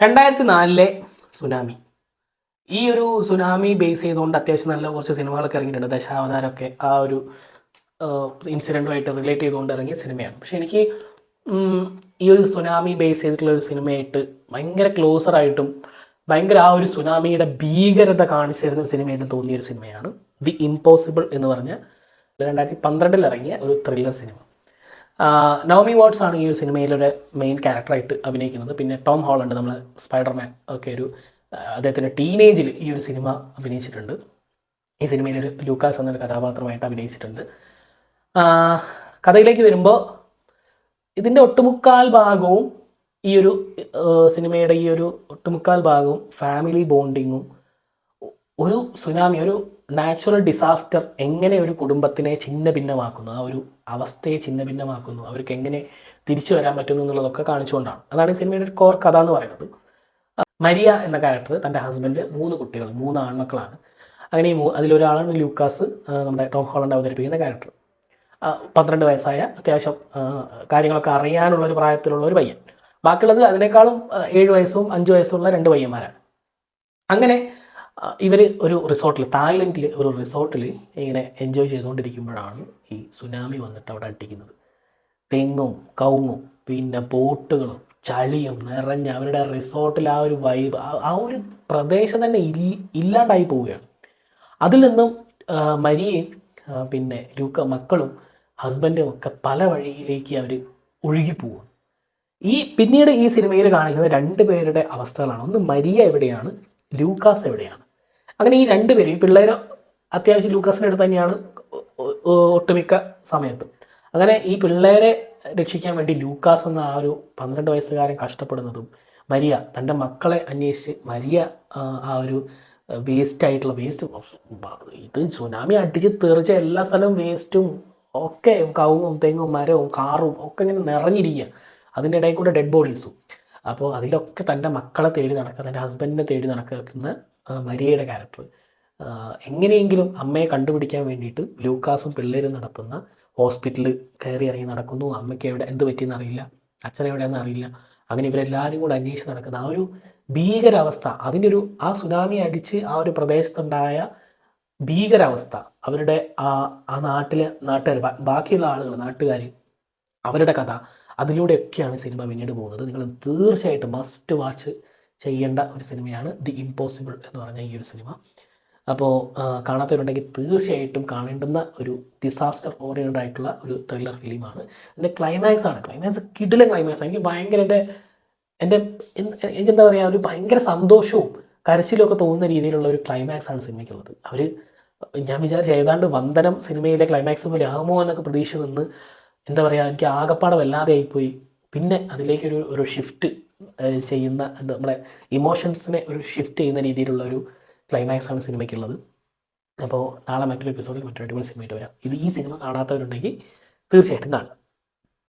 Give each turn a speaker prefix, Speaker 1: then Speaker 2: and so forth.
Speaker 1: രണ്ടായിരത്തി നാലിലെ സുനാമി. ഈ ഒരു സുനാമി ബേസ് ചെയ്തുകൊണ്ട് അത്യാവശ്യം നല്ല കുറച്ച് സിനിമകളൊക്കെ ഇറങ്ങിയിട്ടുണ്ട്. ദശാവതാരമൊക്കെ ആ ഒരു ഇൻസിഡന്റുമായിട്ട് റിലേറ്റ് ചെയ്തുകൊണ്ട് ഇറങ്ങിയ സിനിമയാണ്. പക്ഷെ എനിക്ക് ഈ ഒരു സുനാമി ബേസ് ചെയ്തിട്ടുള്ള ഒരു സിനിമയായിട്ട് ഭയങ്കര ക്ലോസർ ആയിട്ടും ഭയങ്കര ആ ഒരു സുനാമിയുടെ ഭീകരത കാണിച്ചു തരുന്ന ഒരു സിനിമയായിട്ട് തോന്നിയ ഒരു സിനിമയാണ് ദി ഇമ്പോസിബിൾ എന്ന് പറഞ്ഞ രണ്ടായിരത്തി പന്ത്രണ്ടിൽ ഇറങ്ങിയ ഒരു ത്രില്ലർ സിനിമ. നവമി വാട്സ് ആണ് ഈ ഒരു സിനിമയിലൊരു മെയിൻ ക്യാരക്ടറായിട്ട് അഭിനയിക്കുന്നത്. പിന്നെ ടോം ഹോളണ്ട് നമ്മൾ സ്പൈഡർമാൻ ഒക്കെ ഒരു അദ്ദേഹത്തിന്റെ ടീനേജിൽ ഈ ഒരു സിനിമ അഭിനയിച്ചിട്ടുണ്ട്. ഈ സിനിമയിൽ ഒരു ലൂക്കാസ് എന്നൊരു കഥാപാത്രമായിട്ട് അഭിനയിച്ചിട്ടുണ്ട്. കഥയിലേക്ക് വരുമ്പോൾ ഇതിന്റെ ഒട്ടുമുക്കാൽ ഭാഗവും ഈ ഒരു സിനിമയുടെ ഈ ഒരു ഒട്ടുമുക്കാൽ ഭാഗവും ഫാമിലി ബോണ്ടിങ്ങും ഒരു സുനാമി ഒരു നാച്ചുറൽ ഡിസാസ്റ്റർ എങ്ങനെ ഒരു കുടുംബത്തിനെ ഛിന്ന ഭിന്നമാക്കുന്നു ആ ഒരു അവസ്ഥയെ ഛിന്ന ഭിന്നമാക്കുന്നു അവർക്ക് എങ്ങനെ തിരിച്ചു വരാൻ പറ്റുന്നു എന്നുള്ളതൊക്കെ കാണിച്ചുകൊണ്ടാണ്. അതാണ് ഈ സിനിമയുടെ ഒരു കോർ കഥ എന്ന് പറയുന്നത്. മരിയ എന്ന ക്യാരക്ടർ തന്റെ ഹസ്ബൻഡ് മൂന്ന് കുട്ടികൾ മൂന്ന് ആൺമക്കളാണ്. അങ്ങനെ ഈ അതിലൊരാളാണ് ലൂക്കാസ് നമ്മുടെ ടോം ഹോളണ്ട് അവതരിപ്പിക്കുന്ന ക്യാരക്ടർ പന്ത്രണ്ട് വയസ്സായ അത്യാവശ്യം കാര്യങ്ങളൊക്കെ അറിയാനുള്ള ഒരു പ്രായത്തിലുള്ള ഒരു പയ്യൻ. ബാക്കിയുള്ളത് അതിനേക്കാളും ഏഴ് വയസ്സും അഞ്ച് വയസ്സുള്ള രണ്ട് പയ്യന്മാരാണ്. അങ്ങനെ ഇവർ ഒരു റിസോർട്ടിൽ തായ്ലൻഡിൽ ഒരു റിസോർട്ടിൽ ഇങ്ങനെ എൻജോയ് ചെയ്തുകൊണ്ടിരിക്കുമ്പോഴാണ് ഈ സുനാമി വന്നിട്ട് അവിടെ അടിക്കുന്നത്. തെങ്ങും കവുങ്ങും പിന്നെ ബോട്ടുകളും ചളിയും നിറഞ്ഞ അവരുടെ റിസോർട്ടിൽ ആ ഒരു വൈബ് ആ ഒരു പ്രദേശം തന്നെ ഇല്ല ഇല്ലാണ്ടായി പോവുകയാണ്. അതിൽ നിന്നും മരിയയും പിന്നെ ലൂക്ക മക്കളും ഹസ്ബൻഡും ഒക്കെ പല വഴിയിലേക്ക് അവർ ഒഴുകിപ്പോവുക ഈ പിന്നീട് ഈ സിനിമയിൽ കാണിക്കുന്ന രണ്ട് പേരുടെ അവസ്ഥകളാണ്. ഒന്ന് മരിയ എവിടെയാണ് ലൂക്കാസ് എവിടെയാണ്? അങ്ങനെ ഈ രണ്ട് പേരും ഈ പിള്ളേർ അത്യാവശ്യം ലൂക്കാസിന്റെ അടുത്ത് തന്നെയാണ് ഒട്ടുമിക്ക സമയത്തും. അങ്ങനെ ഈ പിള്ളേരെ രക്ഷിക്കാൻ വേണ്ടി ലൂക്കാസ് എന്ന ആ ഒരു പന്ത്രണ്ട് വയസ്സുകാരൻ കഷ്ടപ്പെടുന്നതും മരിയ തന്റെ മക്കളെ അന്വേഷിച്ച് മരിയ ആ, ഒരു വേസ്റ്റ് ആയിട്ടുള്ള വേസ്റ്റ് ഇത് സുനാമി അടിച്ച് തെറിച്ച എല്ലാ സ്ഥലവും വേസ്റ്റും ഒക്കെ കവുങ്ങും തെങ്ങും മരവും കാറും ഒക്കെ ഇങ്ങനെ നിറഞ്ഞിരിക്കുക അതിന്റെ ഇടയിൽ കൂടെ ഡെഡ് ബോഡീസും അപ്പോൾ അതിലൊക്കെ തന്റെ മക്കളെ തേടി നടക്കുക തന്റെ ഹസ്ബൻഡിനെ തേടി നടക്കുന്ന മരിയയുടെ ക്യാരക്ടർ എങ്ങനെയെങ്കിലും അമ്മയെ കണ്ടുപിടിക്കാൻ വേണ്ടിയിട്ട് ലൂക്കാസും പിള്ളേരും നടത്തുന്ന ഹോസ്പിറ്റലിൽ കയറി ഇറങ്ങി നടക്കുന്നു. അമ്മയ്ക്ക് എവിടെ എന്ത് പറ്റിയെന്ന് അറിയില്ല. അച്ഛൻ എവിടെയെന്ന് അറിയില്ല. അങ്ങനെ ഇവരെല്ലാവരും കൂടെ അന്വേഷിച്ച് നടക്കുന്ന. ആ ഒരു ഭീകരാവസ്ഥ അതിന്റെ ഒരു ആ സുനാമി അടിച്ച് ആ ഒരു പ്രദേശത്തുണ്ടായ ഭീകരാവസ്ഥ അവരുടെ ആ ആ നാട്ടിലെ നാട്ടുകാർ ബാക്കിയുള്ള ആളുകൾ നാട്ടുകാർ അവരുടെ കഥ അതിലൂടെയൊക്കെയാണ് സിനിമ പിന്നീട് പോകുന്നത്. നിങ്ങൾ തീർച്ചയായിട്ടും മസ്റ്റ് വാച്ച് ചെയ്യേണ്ട ഒരു സിനിമയാണ് ദി ഇമ്പോസിബിൾ എന്ന് പറഞ്ഞ ഈ ഒരു സിനിമ. അപ്പോൾ കാണാത്തവരുണ്ടെങ്കിൽ തീർച്ചയായിട്ടും കാണേണ്ടുന്ന ഒരു ഡിസാസ്റ്റർ ഓറിയന്റഡ് ആയിട്ടുള്ള ഒരു ത്രില്ലർ ഫിലിമാണ് അതിന്റെ ക്ലൈമാക്സ് ആണ്. ക്ലൈമാക്സ് കിടിലൻ ക്ലൈമാക്സ് എനിക്ക് ഭയങ്കര എന്റെ എന്റെ എനിക്കെന്താ പറയുക ഒരു ഭയങ്കര സന്തോഷവും കരച്ചിലും ഒക്കെ തോന്നുന്ന രീതിയിലുള്ള ഒരു ക്ലൈമാക്സ് ആണ് സിനിമയ്ക്കുള്ളത്. അവർ ഞാൻ വിചാരിച്ച ഏതാണ്ട് വന്ദനം സിനിമയിലെ ക്ലൈമാക്സ് പോലെ ആകുമോ എന്നൊക്കെ പ്രതീക്ഷ നിന്ന് എന്താ പറയുക എനിക്ക് ആകപ്പാടെ വല്ലാതെ ആയിപ്പോയി പിന്നെ അതിലേക്കൊരു ഒരു ഷിഫ്റ്റ് ചെയ്യുന്ന നമ്മളെ ഇമോഷൻസിനെ ഒരു ഷിഫ്റ്റ് ചെയ്യുന്ന രീതിയിലുള്ള ഒരു ക്ലൈമാക്സ് ആണ് സിനിമയ്ക്കുള്ളത്. അപ്പോൾ നാളെ മറ്റൊരു എപ്പിസോഡിൽ മറ്റൊരു അടിപൊളി സിനിമയായിട്ട് വരാം. ഇത് ഈ സിനിമ കാണാത്തവരുണ്ടെങ്കിൽ തീർച്ചയായിട്ടും കാണും.